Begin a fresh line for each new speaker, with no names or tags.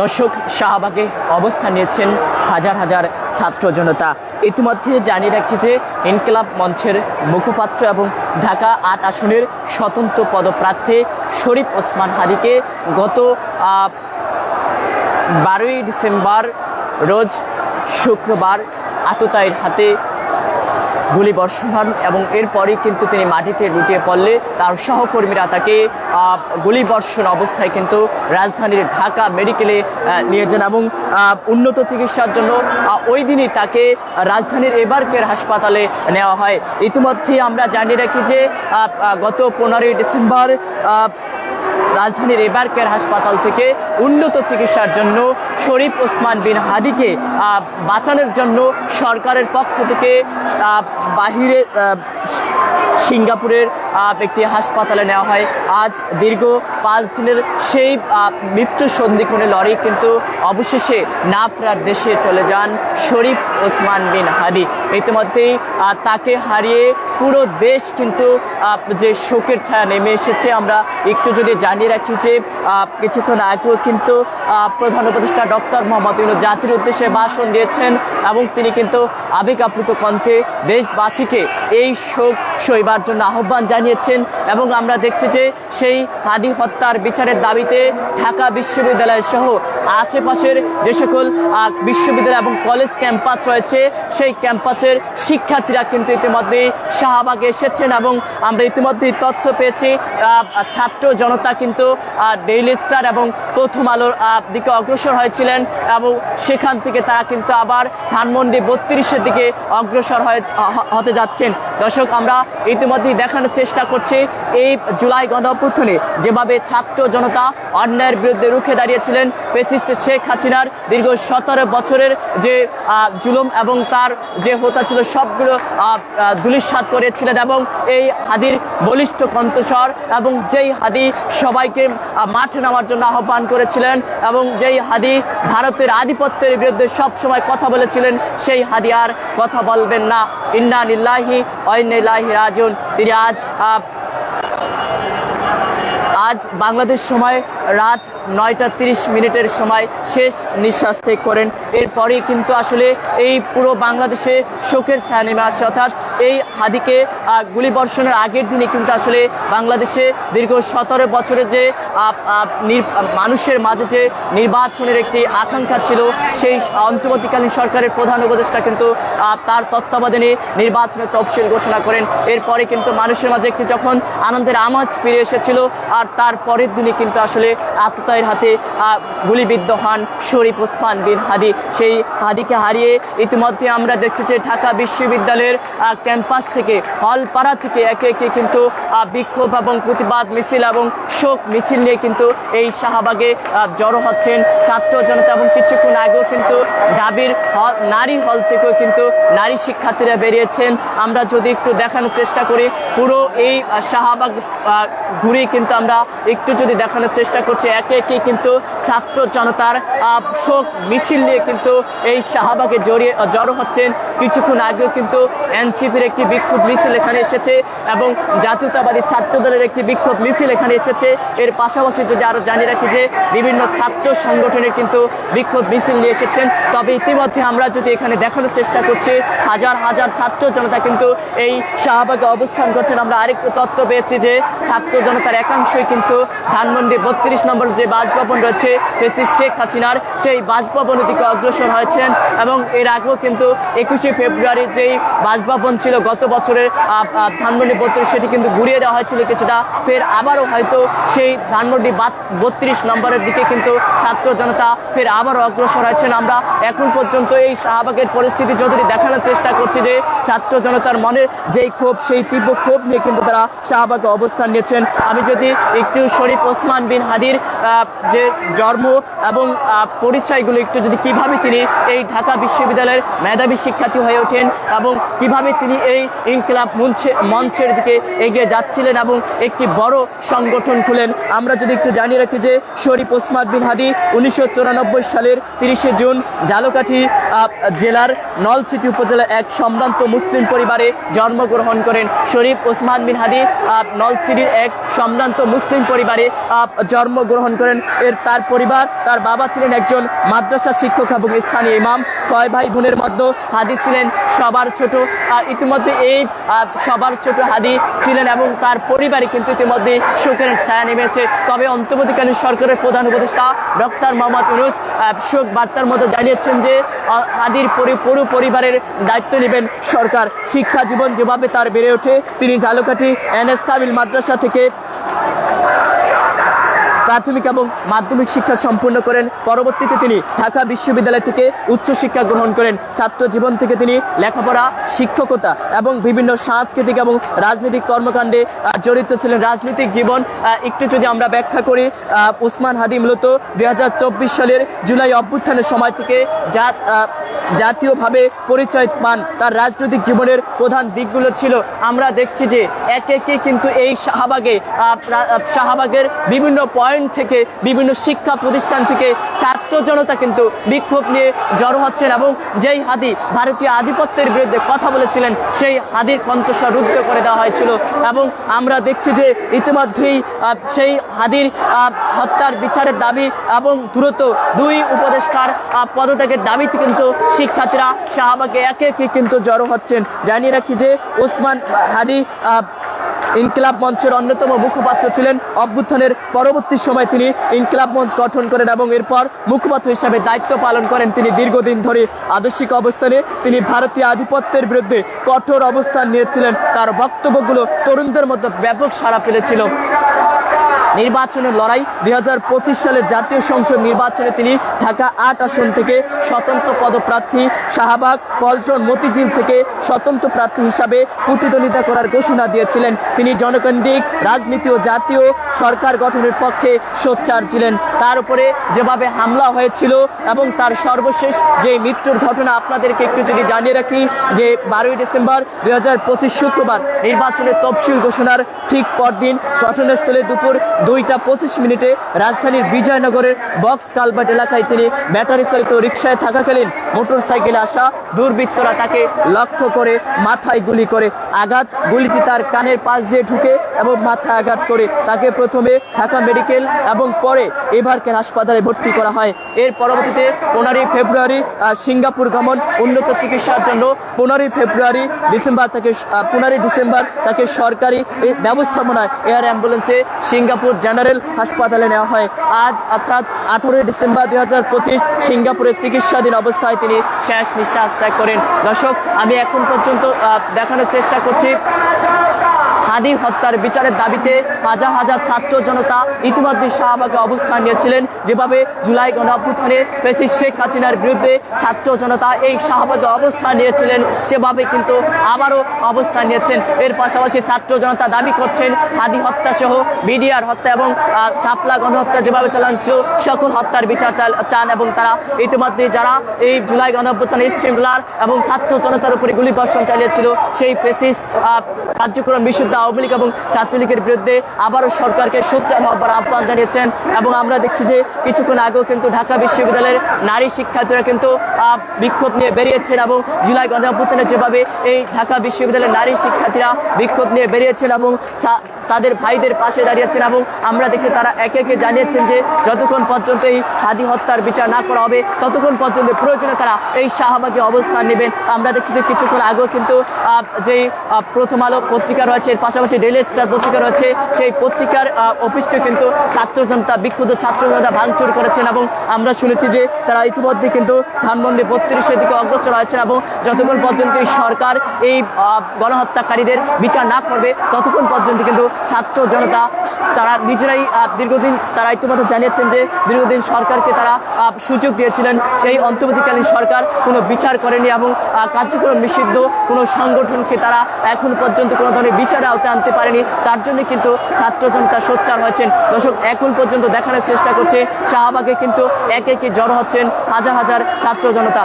দর্শক শাহবাগে অবস্থান নিয়েছেন হাজার হাজার ছাত্র জনতা। ইতিমধ্যে জানিয়ে রাখি যে ইনকলাব মঞ্চের মুখপাত্র এবং ঢাকা আট আসনের স্বতন্ত্র পদপ্রার্থী শরীফ ওসমান হাদিকে গত বারোই ডিসেম্বর, রোজ শুক্রবার আততায়ের হাতে গুলি বর্ষণ এবং এরপরই কিন্তু তিনি মাটিতে লুটিয়ে পড়লে তার সহকর্মীরা তাকে গুলি বর্ষণ অবস্থায় কিন্তু রাজধানীর ঢাকা মেডিকেলে নিয়ে যান এবং উন্নত চিকিৎসার জন্য ওই দিনই তাকে রাজধানীর এবারকের হাসপাতালে নেওয়া হয়। ইতিমধ্যেই আমরা জানিয়ে রাখি যে গত পনেরোই ডিসেম্বর রাজধানীর এবারকের হাসপাতাল থেকে উন্নত চিকিৎসার জন্য শরীফ ওসমান বিন হাদিকে বাঁচানোর জন্য সরকারের পক্ষ থেকে বাহিরে সিঙ্গাপুরের একটি হাসপাতালে নেওয়া হয়। আজ দীর্ঘ পাঁচ দিনের সেই মৃত্যু সন্ধিক্ষণে লড়াই কিন্তু অবশেষে না ফেরার দেশে চলে যান শরীফ ওসমান বিন হাদি। ইতিমধ্যেই তাকে হারিয়ে পুরো দেশ কিন্তু যে শোকের ছায়া নেমে এসেছে। আমরা একটু যদি জানিয়ে রাখি যে কিছুক্ষণ আগেও কিন্তু প্রধান উপদেষ্টা ডক্টর মোহাম্মদ ইউনুস জাতির উদ্দেশ্যে ভাষণ দিয়েছেন এবং তিনি কিন্তু আবেগ আপ্লুত কণ্ঠে দেশবাসীকে এই শোক সইবার জন্য আহ্বান জানিয়েছেন এবং আমরা দেখছি যে সেই হাদি হত্যার বিচারের দাবিতে ঢাকা বিশ্ববিদ্যালয় সহ আশেপাশের যে সকল বিশ্ববিদ্যালয় এবং কলেজ ক্যাম্পাস রয়েছে, সেই ক্যাম্পাসের শিক্ষার্থীরা কিন্তু ইতিমধ্যে শাহবাগে এসেছেন এবং আমরা ইতিমধ্যেই তথ্য পেয়েছি ছাত্র জনতা কিন্তু ডেইলি স্টার এবং প্রথম আলোর দিকে অগ্রসর হয়েছিলেন এবং সেখান থেকে তারা কিন্তু আবার ধানমন্ডি বত্রিশের দিকে অগ্রসর হতে যাচ্ছেন। দর্শক, আমরা ইতিমধ্যেই দেখানোর চেষ্টা করছে এই জুলাই গণঅভ্যুত্থানে। যেভাবে ছাত্র জনতা অন্যায়ের বিরুদ্ধে রুখে দাঁড়িয়েছিলেন পেসিস্ট শেখ হাসিনার দীর্ঘ সতেরো বছরের যে জুলুম এবং তার যে হোতা ছিল, সবগুলো দুলিশাত করেছিলেন এবং এই হাদির বলিষ্ঠ কণ্ঠস্বর এবং যেই হাদি সবাইকে মাঠে নামার জন্য আহ্বান করেছিলেন এবং যেই হাদি ভারতের আধিপত্যের বিরুদ্ধে সব সময় কথা বলেছিলেন সেই হাদিয়ার। কথা বলবেন না। ইন্না নিল্লাহি অইন্নাইলাহি রাজুন তিনি আজ আজ বাংলাদেশ সময় রাত নয়টা তিরিশ মিনিটের সময় শেষ নিঃশ্বাস ত্যাগ করেন। এরপরেই কিন্তু আসলে এই পুরো বাংলাদেশে শোকের ছায়া নেমে আসে। অর্থাৎ এই হাদিকে আহ, গুলিবর্ষণের আগের দিনে কিন্তু আসলে বাংলাদেশে দীর্ঘ সতেরো বছরের যে মানুষের মাঝে যে নির্বাচনের একটি আকাঙ্ক্ষা ছিল সেই অন্তর্বর্তীকালীন সরকারের প্রধান উপদেষ্টা কিন্তু তার তত্ত্বাবধানে নির্বাচনের তফসিল ঘোষণা করেন। এরপরে কিন্তু মানুষের মাঝে একটি যখন আনন্দের আমাজ ফিরে এসেছিল আর তার পরের দিনে কিন্তু আসলে আততায়ের হাতে গুলিবিদ্ধ হন শরীফ ওসমান বিন হাদি। সেই হাদিকে হারিয়ে ইতিমধ্যে আমরা দেখছি যে ঢাকা বিশ্ববিদ্যালয়ের ক্যাম্পাস থেকে, হলপাড়া থেকে একে একে কিন্তু বিক্ষোভ এবং প্রতিবাদ, মিছিল এবং শোক মিছিল নিয়ে কিন্তু এই শাহবাগে জড়ো হচ্ছেন ছাত্র জনতা এবং কিছুক্ষণ আগেও কিন্তু ডাবির নারী হল থেকেও কিন্তু নারী শিক্ষার্থীরা বেরিয়েছেন। আমরা যদি একটু দেখানোর চেষ্টা করি, পুরো এই শাহবাগ ঘুরে কিন্তু আমরা একটু যদি দেখানোর চেষ্টা করছি, একে একে কিন্তু ছাত্র জনতার শোক মিছিল নিয়ে কিন্তু এই শাহবাগে জড়িয়ে, জড়ো হচ্ছেন। কিছুক্ষণ আগেও কিন্তু এনসিপির একটি বিক্ষোভ মিছিল এখানে এসেছে এবং জাতীয়তাবাদী ছাত্র দলের একটি বিক্ষোভ মিছিল এখানে এসেছে। এর পাশাপাশি যদি আরও জানিয়ে রাখি যে বিভিন্ন ছাত্র সংগঠনের কিন্তু বিক্ষোভ মিছিল নিয়ে এসেছেন। তবে ইতিমধ্যে আমরা যদি এখানে দেখানোর চেষ্টা করছি, হাজার হাজার ছাত্র জনতা কিন্তু এই শাহবাগে অবস্থান করছেন। আমরা আরেকটু তথ্য পেয়েছি যে ছাত্র জনতার একাংশই কিন্তু ধানমন্ডি বত্রিশ নম্বর যে বাসভবন রয়েছে প্রেসিস শেখ হাসিনার, সেই বাসভবনের দিকে অগ্রসর হয়েছেন এবং এর আগেও কিন্তু একুশে ফেব্রুয়ারি যেই বাসভবন ছিল গত বছরের ধানমন্ডি বত্রিশ, সেটি কিন্তু ঘুরিয়ে দেওয়া হয়েছিল কিছুটা। ফের আবারও হয়তো সেই ধানমন্ডি বত্রিশ নম্বরের দিকে কিন্তু ছাত্র জনতা ফের আবারও অগ্রসর হয়েছেন। আমরা এখন পর্যন্ত এই শাহবাগের পরিস্থিতি যদি দেখানোর চেষ্টা করছি যে ছাত্র জনতার মনে যেই ক্ষোভ, সেই তীব্র ক্ষোভ নিয়ে কিন্তু তারা শাহবাগে অবস্থান নিয়েছেন। আমি যদি একটু শরীফ ওসমান বিন হাদির যে জন্ম এবং পরিচয়গুলো একটু যদি কীভাবে তিনি এই ঢাকা বিশ্ববিদ্যালয়ের মেধাবী শিক্ষার্থী হয়ে ওঠেন এবং কীভাবে তিনি তিনি এই ইনকিলাব মঞ্চে মঞ্চের দিকে এগিয়ে যাচ্ছিলেন এবং একটি বড় সংগঠন খুলেন। আমরা যদি একটু জানিয়ে রাখি যে শরীফ ওসমান বিন হাদি উনিশশো সালের তিরিশে জুন ঝালকাঠি আহ, জেলার নলছিটি উপজেলার এক সম্ভ্রান্ত মুসলিম পরিবারে জন্মগ্রহণ করেন। শরীফ ওসমান বিন হাদি নলছিটির এক সম্ভ্রান্ত মুসলিম পরিবারে জন্মগ্রহণ করেন। এর তার পরিবার তার বাবা ছিলেন একজন মাদ্রাসা শিক্ষক এবং স্থানীয় ইমাম। ছয় ভাই বোনের মধ্যে হাদি ছিলেন সবার ছোট। আর ইতিমধ্যে এই সবার ছোট হাদি ছিলেন এবং তার পরিবারে কিন্তু ইতিমধ্যে শোকের ছায়া নেমেছে। তবে অন্তর্বর্তীকালীন সরকারের প্রধান উপদেষ্টা ডক্টর মোহাম্মদ ইউনুস শোক বার্তার মধ্যে জানিয়েছেন যে হাদির পরি- পুরো পরিবারের দায়িত্ব নেবেন সরকার। শিক্ষা জীবন যেভাবে তার বেড়ে ওঠে, তিনি ঝালকাঠি, এনএস তামিল মাদ্রাসা থেকে প্রাথমিক এবং মাধ্যমিক শিক্ষা সম্পূর্ণ করেন। পরবর্তীতে তিনি ঢাকা বিশ্ববিদ্যালয় থেকে উচ্চশিক্ষা গ্রহণ করেন। ছাত্র জীবন থেকে তিনি লেখাপড়া, শিক্ষকতা এবং বিভিন্ন সাংস্কৃতিক এবং রাজনৈতিক কর্মকাণ্ডে জড়িত ছিলেন। রাজনৈতিক জীবন একটু যদি আমরা ব্যাখ্যা করি উসমান হাদি মূলত দু হাজার চব্বিশ সালের জুলাই অভ্যুত্থানের সময় থেকে জাতীয়ভাবে পরিচয় পান। তার রাজনৈতিক জীবনের প্রধান দিকগুলো ছিল, আমরা দেখছি যে একে একে কিন্তু এই শাহবাগে শাহবাগের বিভিন্ন পয়েন্ট থেকে বিভিন্ন শিক্ষা প্রতিষ্ঠান থেকে ছাত্র জনতা কিন্তু বিক্ষোভ নিয়ে জড়ো হচ্ছেন এবং যেই হাদি ভারতীয় আধিপত্যের বিরুদ্ধে কথা বলেছিলেন, সেই হাদির কণ্ঠস্বর রুদ্ধ করে দেওয়া হয়েছিল। এবং আমরা দেখছি যে ইতিমধ্যেই সেই হাদির হত্যার বিচারের দাবি এবং দ্রুত দুই উপদেষ্টার পদত্যাগের দাবিতে কিন্তু শিক্ষার্থীরা শাহবাগে একে একে কিন্তু জড়ো হচ্ছেন। জানিয়ে রাখি যে ওসমান হাদি ইনকিলাব মঞ্চের অন্যতম মুখপাত্র ছিলেন অভ্যুত্থানের পরবর্তী সময় তিনি ইনকিলাব মঞ্চ গঠন করেন এবং এরপর মুখপাত্র হিসাবে দায়িত্ব পালন করেন তিনি দীর্ঘদিন ধরে আদর্শিক অবস্থানে। তিনি ভারতীয় আধিপত্যের বিরুদ্ধে কঠোর অবস্থান নিয়েছিলেন। তার বক্তব্যগুলো তরুণদের মধ্যে ব্যাপক সাড়া ফেলেছিল। নির্বাচনের লড়াই দুই সালের জাতীয় সংসদ নির্বাচনে তিনি ঢাকা আট আসন থেকে স্বতন্ত্র পদপ্রার্থী শাহবাগ, পল্টন, মতিঝিল থেকে স্বতন্ত্র প্রার্থী হিসাবে প্রতিদ্বন্দ্বিতা করার ঘোষণা দিয়েছিলেন। তিনি জনকেন্দ্রিক, রাজনীতি ও জাতীয় সরকার গঠনের পক্ষে সোচ্চার ছিলেন। তার উপরে যেভাবে হামলা হয়েছিল এবং তার সর্বশেষ যে মৃত্যুর ঘটনা আপনাদেরকে একটু যদি জানিয়ে রাখি, যে বারোই ডিসেম্বর দুই হাজার পঁচিশ শুক্রবার নির্বাচনের তফসিল ঘোষণার ঠিক পরদিন ঘটনাস্থলে দুপুর দুইটা পঁচিশ মিনিটে রাজধানীর বিজয়নগরের বক্স কালবাট এলাকায় তিনি ব্যাটারি চালিত রিক্সায় থাকাকালীন মোটর সাইকেলে আসা দুর্বৃত্তরা তাকে লক্ষ্য করে মাথায় গুলি করে আঘাত। গুলিটি তার কানের পাশ দিয়ে ঢুকে এবং মাথায় আঘাত করে তাকে প্রথমে ঢাকা মেডিকেল এবং পরে এভারকের হাসপাতালে ভর্তি করা হয়। এর পরবর্তীতে পনেরোই ফেব্রুয়ারি সিঙ্গাপুর গমন উন্নত চিকিৎসার জন্য পনেরোই ফেব্রুয়ারি ডিসেম্বর তাকে পনেরোই ডিসেম্বর তাকে সরকারি ব্যবস্থাপনায় এয়ার অ্যাম্বুলেন্সে সিঙ্গাপুর জেনারেল হাসপাতালে নেওয়া হয়। আজ অর্থাৎ আঠারোই ডিসেম্বর দুই হাজার পঁচিশ সিঙ্গাপুরে চিকিৎসাধীন অবস্থায় তিনি শেষ নিঃশ্বাস ত্যাগ করেন। দর্শক, আমি এখন পর্যন্ত দেখানোর চেষ্টা করছি। হাদি হত্যার বিচারের দাবিতে হাজার হাজার ছাত্র জনতা ইতিমধ্যে শাহবাগে অবস্থান নিয়েছিলেন। যেভাবে জুলাই গণঅভ্যুত্থানে প্রেসিড শেখ হাসিনার বিরুদ্ধে ছাত্র জনতা এই শাহবাগে অবস্থান নিয়েছিলেন, সেভাবে কিন্তু আবারও অবস্থান নিয়েছেন। এর পাশাপাশি ছাত্র জনতা দাবি করছেন, হাদি হত্যা সহ বিডিআর হত্যা এবং শাপলা গণহত্যা যেভাবে চালাচ্ছিল সকল হত্যার বিচার চান এবং তারা ইতিমধ্যে যারা এই জুলাই গণঅভ্যুত্থানে শৃঙ্খলার এবং ছাত্র জনতার উপরে গুলিবর্ষণ চালিয়েছিল, সেই প্রেসিস কার্যক্রম বিশুদ্ধ আওয়ামী লীগ এবং ছাত্রলীগের বিরুদ্ধে আবারও সরকারকে সোচ্চার হওয়ার আহ্বান জানিয়েছেন এবং আমরা দেখছি যে কিছুক্ষণ আগেও কিন্তু ঢাকা বিশ্ববিদ্যালয়ের নারী শিক্ষার্থীরা কিন্তু বিক্ষোভ নিয়ে বেরিয়েছেন এবং জুলাই গণঅভ্যুত্থানে যেভাবে এই ঢাকা বিশ্ববিদ্যালয়ের নারী শিক্ষার্থীরা বিক্ষোভ নিয়ে বেরিয়েছেন এবং তাদের ভাইদের পাশে দাঁড়িয়েছেন এবং আমরা দেখছি তারা একে একে জানিয়েছেন যে যতক্ষণ পর্যন্ত এই হাদি হত্যার বিচার না করা হবে, ততক্ষণ পর্যন্ত প্রয়োজনে তারা এই শাহবাগে অবস্থান নেবেন। আমরা দেখছি যে কিছুক্ষণ আগেও কিন্তু যেই প্রথম আলো পত্রিকা রয়েছে পাশাপাশি ডেলি স্টার পত্রিকা রয়েছে, সেই পত্রিকার অফিসটি কিন্তু ছাত্র জনতা বিক্ষুব্ধ ছাত্র জনতা ভাঙচুর করেছেন এবং আমরা শুনেছি যে তারা ইতিমধ্যে কিন্তু ধানমন্দির বত্রিশের দিকে অগ্রসর হয়েছেন এবং যতক্ষণ পর্যন্ত সরকার এই গণহত্যাকারীদের বিচার না করবে, ততক্ষণ পর্যন্ত কিন্তু ছাত্র জনতা, তারা নিজেরাই দীর্ঘদিন তারা ইতিমধ্যে জানিয়েছেন যে দীর্ঘদিন সরকারকে তারা সুযোগ দিয়েছিলেন। এই অন্তর্বর্তীকালীন সরকার কোনো বিচার করেনি এবং কার্যক্রম নিষিদ্ধ কোনো সংগঠনকে তারা এখন পর্যন্ত কোনো ধরনের বিচারে আওতায় আনতে পারেনি। তার জন্য কিন্তু ছাত্র জনতা সোচ্চার হয়েছেন। দর্শক, এখন পর্যন্ত দেখানোর চেষ্টা করছে, শাহবাগে কিন্তু একে একে জড়ো হচ্ছেন হাজার হাজার ছাত্র জনতা।